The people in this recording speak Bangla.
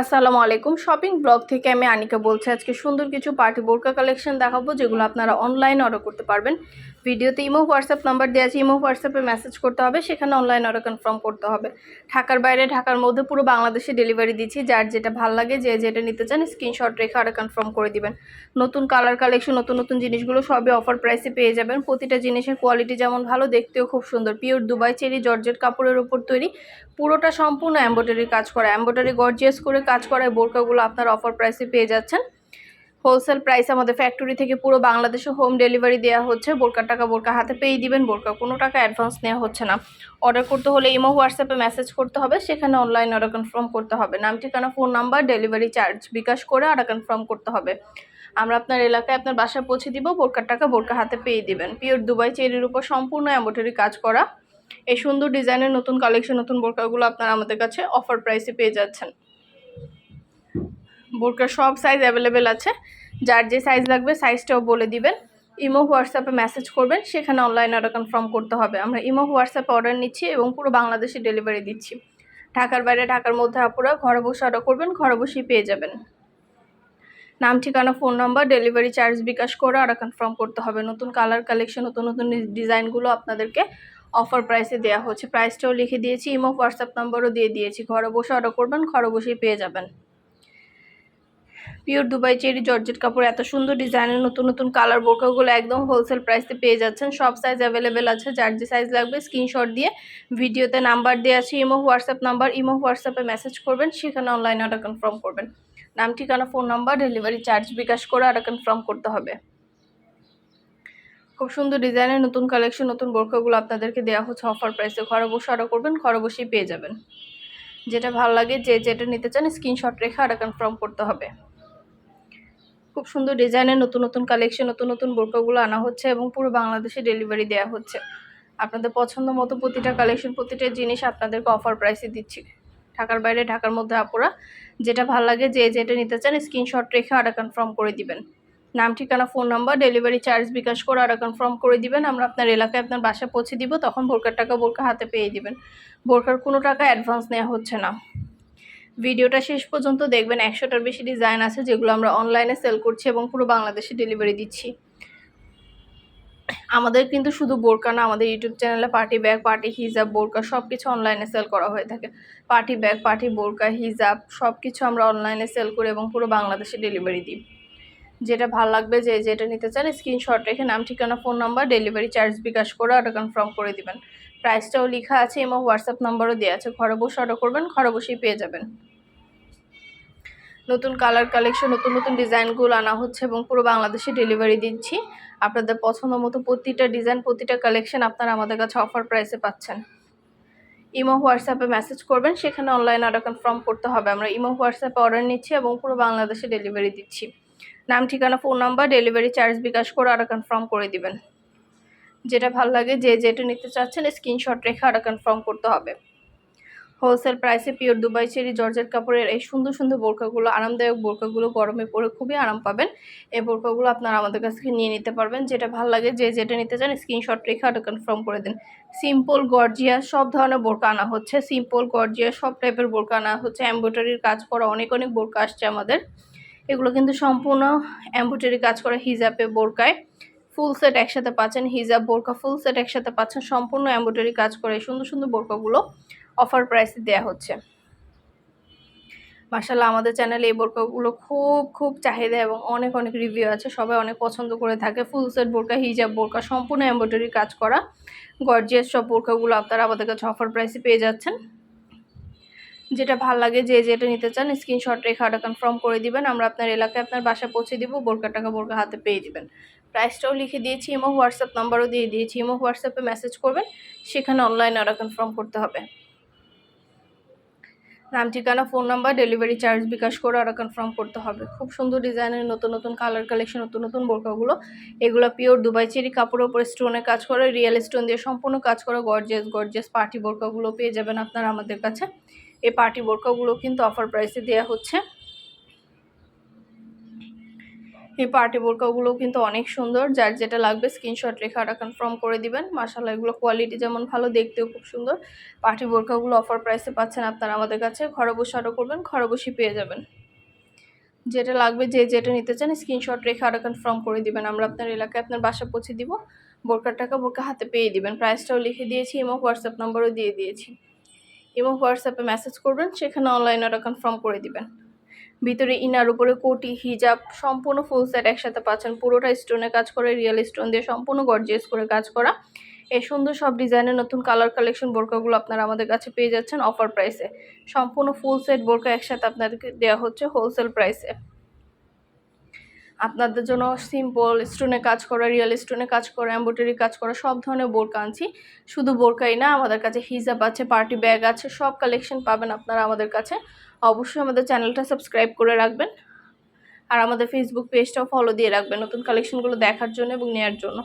আসসালামু আলাইকুম। শপিং ব্লগ থেকে আমি আনিকা বলছি, আজকে সুন্দর কিছু পার্টি বোরকা কালেকশন দেখাবো, যেগুলো আপনারা অনলাইন অর্ডার করতে পারবেন। ভিডিওতে ইমো হোয়াটসঅ্যাপ নাম্বার দেওয়া আছে, ইমো হোয়াটসঅ্যাপে মেসেজ করতে হবে, সেখানে অনলাইন অর্ডার কনফার্ম করতে হবে। ঢাকার বাইরে, ঢাকার মধ্যে পুরো বাংলাদেশে ডেলিভারি দিচ্ছি, যার যেটা ভালো লাগে, যে যেটা নিতে চান স্ক্রিনশট রেখে অর্ডার কনফার্ম করে দিবেন। নতুন কালার কালেকশন নতুন নতুন জিনিসগুলো সবই অফার প্রাইসে পেয়ে যাবেন। প্রতিটা জিনিসের কোয়ালিটি যেমন ভালো, দেখতেও খুব সুন্দর। পিওর দুবাই চেরি জর্জেট কাপড়ের উপর তৈরি, পুরোটা সম্পূর্ণ এম্ব্রয়ডারি কাজ করা। এম্ব্রয়ডারি গর্জিয়াস করে কাজ করা বোরকাগুলো আপনার অফার প্রাইসে পেয়ে যাচ্ছেন। হোলসেল প্রাইস আমাদের ফ্যাক্টরি থেকে পুরো বাংলাদেশে হোম ডেলিভারি দেওয়া হচ্ছে। বোরকার টাকা বোরকা হাতে পেয়ে দিবেন, বোরকা কোনো টাকা অ্যাডভান্স নেওয়া হচ্ছে না। অর্ডার করতে হলে ইমো হোয়াটসঅ্যাপে মেসেজ করতে হবে, সেখানে অনলাইন অর্ডার কনফার্ম করতে হবে। নাম, ঠিকানা phone number delivery charge bKash করে অর্ডার কনফার্ম করতে হবে। আমরা আপনার এলাকায় আপনার বাসায় পৌঁছে দিব, বোরকার টাকা বোরকা হাতে পেয়ে দিবেন। পিওর দুবাই চেরির উপর সম্পূর্ণ এম্ব্রয়ডারি কাজ করা। এই সুন্দর ডিজাইনের নতুন কালেকশন নতুন বোরকাগুলো আপনারা আমাদের কাছে অফার প্রাইসে পেয়ে যাচ্ছেন। বোরকার সব সাইজ অ্যাভেলেবেল আছে। যার যে সাইজ লাগবে সাইজটাও বলে দিবেন। ইমো হোয়াটসঅ্যাপে মেসেজ করবেন, সেখানে অনলাইন অর্ডার কনফার্ম করতে হবে। আমরা ইমো হোয়াটসঅ্যাপে অর্ডার নিচ্ছি এবং পুরো বাংলাদেশে ডেলিভারি দিচ্ছি। ঢাকার বাইরে, ঢাকার মধ্যে আপুরা ঘরে বসে অর্ডার করবেন, ঘরে বসেই পেয়ে যাবেন। নাম, ঠিকানা phone number delivery charge bKash করে অর্ডার কনফার্ম করতে হবে। নতুন কালার কালেকশন নতুন নতুন ডিজাইনগুলো আপনাদেরকে অফার প্রাইসে দেওয়া হচ্ছে। প্রাইসটাও লিখে দিয়েছি ইমো হোয়াটসঅ্যাপ নাম্বারও দিয়ে দিয়েছি। ঘরে বসে অর্ডার করবেন, ঘরে বসেই পেয়ে যাবেন। পিওর দুবাই চেরি জর্জেট কাপড়, এত সুন্দর ডিজাইনের নতুন নতুন কালার বোরকাগুলো একদম হোলসেল প্রাইসে পেয়ে যাচ্ছেন। সব সাইজ অ্যাভেলেবেল আছে, যার যে সাইজ লাগবে স্ক্রিনশট দিয়ে ভিডিওতে নাম্বার দেওয়া আছে, ইমো, হোয়াটসঅ্যাপ নাম্বার ইমো, হোয়াটসঅ্যাপে মেসেজ করবেন, সেখানে অনলাইন অর্ডার কনফার্ম করবেন। নাম, ঠিকানা phone number delivery charge bKash করে অর্ডার কনফার্ম করতে হবে। খুব সুন্দর ডিজাইনের নতুন কালেকশন নতুন বোরকাগুলো আপনাদেরকে দেওয়া হচ্ছে অফার প্রাইসে ঘরে বসে অর্ডার করবেন, ঘরে বসেই পেয়ে যাবেন। যেটা ভালো লাগে, যে যেটা নিতে চান স্ক্রিনশট রেখে অর্ডার কনফার্ম করতে হবে। খুব সুন্দর ডিজাইনের নতুন নতুন কালেকশন নতুন নতুন বোরকাগুলো আনা হচ্ছে এবং পুরো বাংলাদেশে ডেলিভারি দেওয়া হচ্ছে। আপনাদের পছন্দ মতো প্রতিটা কালেকশন প্রতিটা জিনিস আপনাদেরকে অফার প্রাইসে দিচ্ছি। ঢাকার বাইরে, ঢাকার মধ্যে আপুরা, যেটা ভালো লাগে, যে যেটা নিতে চান স্ক্রিনশট রেখে অর্ডার কনফার্ম করে দিবেন। নাম, ঠিকানা phone number delivery charge bKash করে অর্ডার কনফার্ম করে দিবেন। আমরা আপনার এলাকায় আপনার বাসায় পৌঁছে দিব, তখন বোরকার টাকা বোরকা হাতে পেয়ে দিবেন। বোরকার কোনো টাকা অ্যাডভান্স নেওয়া হচ্ছে না। ভিডিওটা শেষ পর্যন্ত দেখবেন। একশোটার বেশি ডিজাইন আছে যেগুলো আমরা অনলাইনে সেল করছি এবং পুরো বাংলাদেশে ডেলিভারি দিচ্ছি। আমাদের কিন্তু শুধু বোরকা না, আমাদের ইউটিউব চ্যানেলে পার্টি ব্যাগ পার্টি হিজাব বোরকা সব কিছু অনলাইনে সেল করা হয়ে থাকে। পার্টি ব্যাগ পার্টি বোরকা হিজাব সব কিছু আমরা অনলাইনে সেল করি এবং পুরো বাংলাদেশে ডেলিভারি দিই। যেটা ভালো লাগবে যে যেটা নিতে চান স্ক্রিনশট রেখে নাম, ঠিকানা phone number delivery charge bKash করে অর্ডার কনফার্ম করে দিবেন। প্রাইসটাও লেখা আছে এবং হোয়াটসঅ্যাপ নাম্বারও দেওয়া আছে। ঘরে বসে অর্ডার করবেন, ঘরে বসেই পেয়ে যাবেন। নতুন কালার কালেকশন নতুন নতুন ডিজাইনগুলো আনা হচ্ছে এবং পুরো বাংলাদেশে ডেলিভারি দিচ্ছি। আপনাদের পছন্দ মতো প্রতিটা ডিজাইন প্রতিটা কালেকশন আপনারা আমাদের কাছে অফার প্রাইসে পাচ্ছেন। ইমো হোয়াটসঅ্যাপে মেসেজ করবেন, সেখানে অনলাইন অর্ডার কনফার্ম করতে হবে। আমরা ইমো হোয়াটসঅ্যাপে অর্ডার নিচ্ছি এবং পুরো বাংলাদেশে ডেলিভারি দিচ্ছি। নাম, ঠিকানা phone number delivery charge bKash করে অর্ডার কনফার্ম করে দিবেন। যেটা ভালো লাগে, যে যেটা নিতে চাচ্ছেন স্ক্রিনশট রেখে অর্ডার কনফার্ম করতে হবে। হোলসেল প্রাইসে পিওর দুবাই চেরি জর্জেট কাপড়ের এই সুন্দর সুন্দর বোরকাগুলো আরামদায়ক বোরকাগুলো গরমে পরে খুবই আরাম পাবেন। এই বোরকাগুলো আপনারা আমাদের কাছ থেকে নিয়ে নিতে পারবেন। যেটা ভালো লাগে, যে যেটা নিতে চান স্ক্রিনশট রেখে অর্ডার কনফার্ম করে দিন। সিম্পল গর্জিয়া সব ধরনের বোরকা আনা হচ্ছে। সিম্পল গর্জিয়া সব টাইপের বোরকা আনা হচ্ছে। এম্ব্রয়ডারির কাজ করা অনেক অনেক বোরকা আসছে আমাদের। এগুলো কিন্তু সম্পূর্ণ এম্ব্রয়ডারি কাজ করা হিজাবে, বোরকায়। ফুল সেট একসাথে পাচ্ছেন, হিজাব, বোরকা ফুল সেট একসাথে পাচ্ছেন, সম্পূর্ণ এম্ব্রয়ডারি কাজ করে সুন্দর সুন্দর বোরকাগুলো অফার প্রাইসে দেওয়া হচ্ছে। মার্শাল্লাহ আমাদের চ্যানেলে এই বোরকাগুলো খুব খুব চাহিদা এবং অনেক অনেক রিভিউ আছে। সবাই অনেক পছন্দ করে থাকে। ফুল সেট বোরকা, হিজাব, বোরকা, সম্পূর্ণ এম্ব্রয়ডারি কাজ করা। গর্জিয়াস সব বোরকাগুলো আপনারা আমাদের কাছে অফার প্রাইসে পেয়ে যাচ্ছেন। যেটা ভালো লাগে যে যেটা নিতে চান স্ক্রিনশট রেখে অর্ডার কনফার্ম করে দিবেন। আমরা আপনার এলাকায় আপনার বাসা পৌঁছে দিব, বোরকা টাকা বোরকা হাতে পেয়ে দিবেন প্রাইসটাও লিখে দিয়েছি ইমো হোয়াটসঅ্যাপ নাম্বারও দিয়ে দিয়েছি। ইমো হোয়াটসঅ্যাপে মেসেজ করবেন, সেখানে অনলাইনে অর্ডার কনফার্ম করতে হবে। নাম, ঠিকানা phone number delivery charge bKash করে অর্ডার কনফার্ম করতে হবে। খুব সুন্দর ডিজাইনের নতুন নতুন কালার কালেকশন নতুন নতুন বোরকাগুলো। এগুলো পিওর দুবাই চেরি কাপড়ের উপরে স্টোনে কাজ করে রিয়েল স্টোন দিয়ে সম্পূর্ণ কাজ করা গর্জেস গর্জেস পার্টি বোরকাগুলো পেয়ে যাবেন আপনারা আমাদের কাছে। এই পার্টি বোরকাগুলো কিন্তু অফার প্রাইসে দেওয়া হচ্ছে। এই পার্টি বোরকাগুলোও কিন্তু অনেক সুন্দর, যার যেটা লাগবে স্ক্রিনশট রেখে ওটা কনফার্ম করে দিবেন। মাসাল্লাহ এগুলো কোয়ালিটি যেমন ভালো, দেখতেও খুব সুন্দর। পার্টি বোরকাগুলো অফার প্রাইসে পাচ্ছেন আপনারা আমাদের কাছে। ঘরে বসে অর্ডার করবেন ঘরে বসেই পেয়ে যাবেন। যেটা লাগবে, যে যেটা নিতে চান স্ক্রিনশট রেখে আরও কনফার্ম করে দিবেন। আমরা আপনার এলাকায় আপনার বাসা পৌঁছে দিব। বোরকার টাকা বোরকা হাতে পেয়ে দিবেন। প্রাইসটাও লিখে দিয়েছি এবং হোয়াটসঅ্যাপ নম্বরও দিয়ে দিয়েছি। এবং হোয়াটসঅ্যাপে মেসেজ করবেন, সেখানে অনলাইনে ওরা কনফার্ম করে দিবেন। ভিতরে ইনার উপরে কোটি, হিজাব, সম্পূর্ণ ফুল সেট একসাথে পাচ্ছেন। পুরোটা স্টোনে কাজ করে রিয়েল স্টোন দিয়ে সম্পূর্ণ গর্জিয়াস করে কাজ করা। এই সুন্দর সব ডিজাইনের নতুন কালার কালেকশন বোরকাগুলো আপনারা আমাদের কাছে পেয়ে যাচ্ছেন অফার প্রাইসে সম্পূর্ণ ফুল সেট বোরকা একসাথে আপনাদেরকে দেওয়া হচ্ছে হোলসেল প্রাইসে আপনাদের জন্য সিম্পল স্টোনে কাজ করা রিয়েল স্টোনে কাজ করা এম্ব্রয়ডারি কাজ করা, সব ধরনের বোরকা আনছি। শুধু বোরকাই না, আমাদের কাছে হিজাব আছে পার্টি ব্যাগ আছে, সব কালেকশন পাবেন আপনারা আমাদের কাছে। অবশ্যই আমাদের চ্যানেলটা সাবস্ক্রাইব করে রাখবেন। আর আমাদের ফেসবুক পেজটাও ফলো দিয়ে রাখবেন নতুন কালেকশনগুলো দেখার জন্য এবং নেওয়ার জন্য।